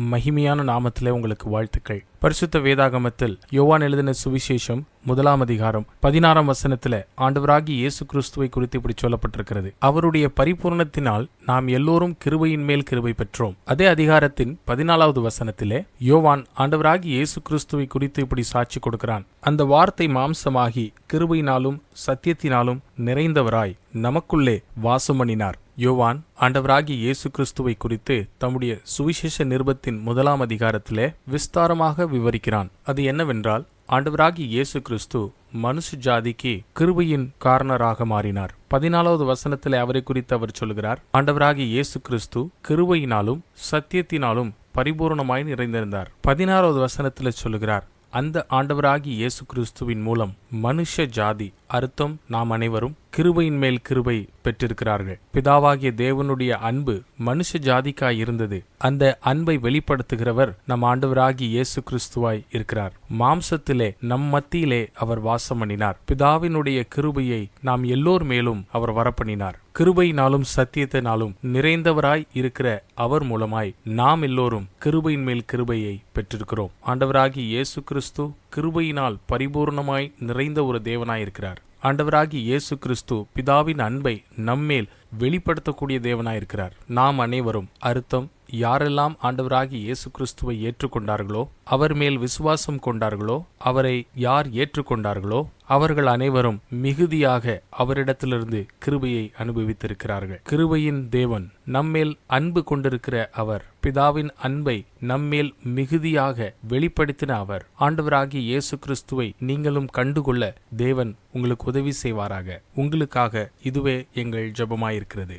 மகிமையான நாமத்திலே உங்களுக்கு வாழ்த்துக்கள். பரிசுத்த வேதாகமத்தில் யோவான் எழுதின சுவிசேஷம் முதலாம் அதிகாரம் பதினாறாம் வசனத்துல ஆண்டவராகி இயேசு கிறிஸ்துவை குறித்து இப்படி சொல்லப்பட்டிருக்கிறது. அவருடைய பரிபூர்ணத்தினால் நாம் எல்லோரும் கிருபையின் மேல் கிருபை பெற்றோம். அதே அதிகாரத்தின் பதினாலாவது வசனத்திலே யோவான் ஆண்டவராகி இயேசு கிறிஸ்துவை குறித்து இப்படி சாட்சி கொடுக்கிறான். அந்த வார்த்தை மாம்சமாகி கிருபையினாலும் சத்தியத்தினாலும் நிறைந்தவராய் நமக்குள்ளே வாசம் பண்ணினார் யோவான் ஆண்டவராகி இயேசு கிறிஸ்துவை குறித்து தம்முடைய சுவிசேஷ நிருபத்தின் முதலாம் அதிகாரத்திலே விஸ்தாரமாக விவரிக்கிறான். அது என்னவென்றால் ஆண்டவராகி இயேசு கிறிஸ்து மனுஷ ஜாதிக்கு கிருபையின் காரணராக மாறினார். பதினாலாவது வசனத்தில் அவரை குறித்து அவர் சொல்கிறார் ஆண்டவராகி இயேசு கிறிஸ்து கிருபையினாலும் சத்தியத்தினாலும் பரிபூர்ணமாய் நிறைந்திருந்தார். பதினாறாவது வசனத்தில் சொல்லுகிறார் அந்த ஆண்டவராகி இயேசு கிறிஸ்துவின் மூலம் மனுஷ ஜாதி அர்த்தம் நாம் அனைவரும் கிருபையின் மேல் கிருபை பெற்றிருக்கிறார்கள். பிதாவாகிய தேவனுடைய அன்பு மனுஷ ஜாதிக்காய் இருந்தது. அந்த அன்பை வெளிப்படுத்துகிறவர் நம் ஆண்டவராகி இயேசு கிறிஸ்துவாய் இருக்கிறார். மாம்சத்திலே நம் மத்தியிலே அவர் வாசம் பண்ணினார் பிதாவினுடைய கிருபையை நாம் எல்லோர் மேலும் அவர் வரப்பண்ணினார். கிருபையினாலும் சத்தியத்தினாலும் நிறைந்தவராய் இருக்கிற அவர் மூலமாய் நாம் எல்லோரும் கிருபையின் மேல் கிருபையை பெற்றிருக்கிறோம். ஆண்டவராகி இயேசு கிறிஸ்து கிருபையினால் பரிபூர்ணமாய் நிறைந்த ஒரு தேவனாயிருக்கிறார். ஆண்டவராகி இயேசு கிறிஸ்து பிதாவின் அன்பை நம்மேல் வெளிப்படுத்தக்கூடிய தேவனாயிருக்கிறார். நாம் அனைவரும் அர்த்தம் யாரெல்லாம் ஆண்டவராகி இயேசு கிறிஸ்துவை ஏற்றுக்கொண்டார்களோ அவர் மேல் விசுவாசம் கொண்டார்களோ அவரை யார் ஏற்றுக்கொண்டார்களோ அவர்கள் அனைவரும் மிகுதியாக அவரிடத்திலிருந்து கிருபையை அனுபவித்திருக்கிறார்கள். கிருபையின் தேவன் நம்மேல் அன்பு கொண்டிருக்கிற அவர் பிதாவின் அன்பை நம்மேல் மிகுதியாக வெளிப்படுத்தின அவர். ஆண்டவராகிய இயேசு கிறிஸ்துவை நீங்களும் கண்டுகொள்ள தேவன் உங்களுக்கு உதவி செய்வாராக. உங்களுக்காக இதுவே எங்கள் ஜெபமாயிருக்கிறது